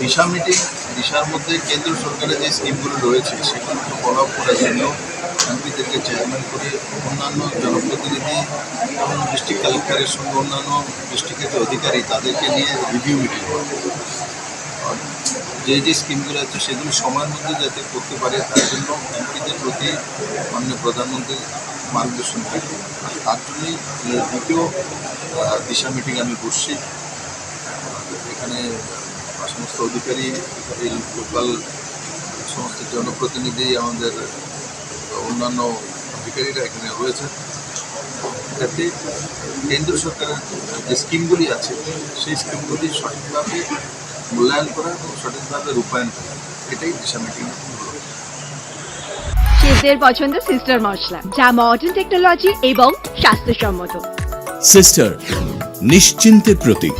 দিশা meeting, দিশার মধ্যে কেন্দ্র সরকারের যে স্কিমগুলো রয়েছে সেগুলোকে ফলো আপ করার জন্য এমপিদেরকে চেয়ারম্যান করে অন্যান্য জনপ্রতিনিধি এবং ডিস্ট্রিক্ট কালেক্টরের সঙ্গে অন্যান্য ডিস্ট্রিক্টের যে অধিকারী, তাদেরকে নিয়ে রিভিউ মিটিং যে যে স্কিমগুলো আছে, সেগুলো সময়ের মধ্যে যাতে করতে পারে, তার জন্য এমপিদের প্রতি মাননীয় প্রধানমন্ত্রীর মার্গদর্শন থাকে আর তার জন্যই দ্বিতীয় দিশা মিটিং আমি বসছি। এখানে সমস্ত অধিকারী এই লোকাল সমস্ত জনপ্রতিনিধি আমাদের অন্যান্য অধিকারীরা এখানে রয়েছে। যাতে কেন্দ্র সরকারের যে স্কিমগুলি আছে সেই স্কিমগুলি সঠিকভাবে মূল্যায়ন করা এবং সঠিকভাবে রূপায়ণ করা এটাই দিশা মিটিং শেফদের পছন্দ সিস্টার মশলা যা মডার্ন টেকনোলজি এবং স্বাস্থ্যসম্মত। সিস্টার নিশ্চিন্তের প্রতীক।